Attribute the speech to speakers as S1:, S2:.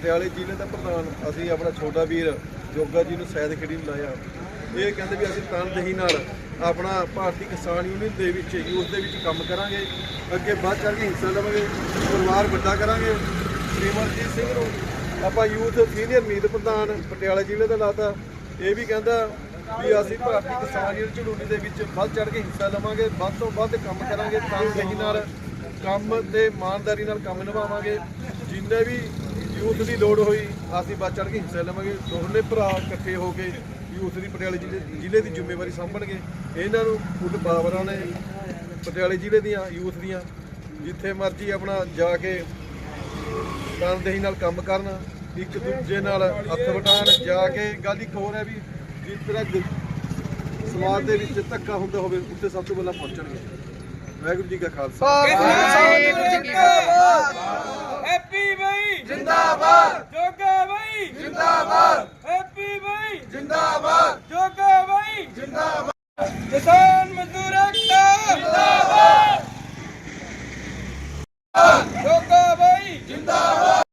S1: ਪਟਿਆਲੇ ਜ਼ਿਲ੍ਹੇ ਦਾ ਪ੍ਰਧਾਨ ਅਸੀਂ ਆਪਣਾ ਛੋਟਾ ਵੀਰ ਜੋਗਾ ਜੀ ਨੂੰ ਸੈਦ ਖੇੜੀ ਨੂੰ ਲਾਇਆ। ਇਹ ਕਹਿੰਦੇ ਵੀ ਅਸੀਂ ਤਨਦੇਹੀ ਨਾਲ ਆਪਣਾ ਭਾਰਤੀ ਕਿਸਾਨ ਯੂਨੀਅਨ ਦੇ ਵਿੱਚ ਯੂਥ ਦੇ ਵਿੱਚ ਕੰਮ ਕਰਾਂਗੇ। ਅੱਗੇ ਵੱਧ ਚੜ੍ਹ ਕੇ ਹਿੱਸਾ ਲਵਾਂਗੇ, ਪਰਿਵਾਰ ਵੱਡਾ ਕਰਾਂਗੇ। ਸ੍ਰੀਮਰਜੀਤ ਸਿੰਘ ਨੂੰ ਆਪਾਂ ਯੂਥ ਸੀਨੀਅਰ ਮੀਤ ਪ੍ਰਧਾਨ ਪਟਿਆਲਾ ਜ਼ਿਲ੍ਹੇ ਦਾ ਲਾਤਾ। ਇਹ ਵੀ ਕਹਿੰਦਾ ਵੀ ਅਸੀਂ ਭਾਰਤੀ ਕਿਸਾਨ ਯੂਨੀਅਨ ਝੜੂਣੀ ਦੇ ਵਿੱਚ ਵੱਧ ਚੜ੍ਹ ਕੇ ਹਿੱਸਾ ਲਵਾਂਗੇ, ਵੱਧ ਤੋਂ ਵੱਧ ਕੰਮ ਕਰਾਂਗੇ, ਤਨਦੇਹੀ ਨਾਲ ਕੰਮ ਤੇ ਇਮਾਨਦਾਰੀ ਨਾਲ ਕੰਮ ਨਿਭਾਵਾਂਗੇ। ਜਿੰਨੇ ਵੀ ਯੂਥ ਦੀ ਲੋੜ ਹੋਈ, ਅਸੀਂ ਵੱਧ ਚੜ੍ਹ ਕੇ ਹਿੱਸਾ ਲਵਾਂਗੇ। ਦੋਹਲੇ ਭਰਾ ਇਕੱਠੇ ਹੋ ਕੇ ਯੂਥ ਦੀ ਪਟਿਆਲੇ ਜ਼ਿਲ੍ਹੇ ਜ਼ਿਲ੍ਹੇ ਦੀ ਜ਼ਿੰਮੇਵਾਰੀ ਸਾਂਭਣਗੇ। ਇਹਨਾਂ ਨੂੰ ਖੁਦ ਪਾਵਰਾਂ ਨੇ ਪਟਿਆਲੇ ਜ਼ਿਲ੍ਹੇ ਦੀਆਂ, ਯੂਥ ਦੀਆਂ, ਜਿੱਥੇ ਮਰਜ਼ੀ ਆਪਣਾ ਜਾ ਕੇ ਤਨਦੇਹੀ ਨਾਲ ਕੰਮ ਕਰਨ, ਇੱਕ ਦੂਜੇ ਨਾਲ ਹੱਥ ਵਟਾਉਣ, ਜਾ ਕੇ ਗੱਲ ਇੱਕ ਹੋਰ ਹੈ ਵੀ ਜਿਸ ਤਰ੍ਹਾਂ ਸਮਾਜ ਦੇ ਵਿੱਚ ਧੱਕਾ ਹੁੰਦਾ ਹੋਵੇ, ਉੱਥੇ ਸਭ ਤੋਂ ਪਹਿਲਾਂ ਪਹੁੰਚਣਗੇ। ਵਾਹਿਗੁਰੂ ਜੀ ਕਾ ਖਾਲਸਾ।
S2: Santa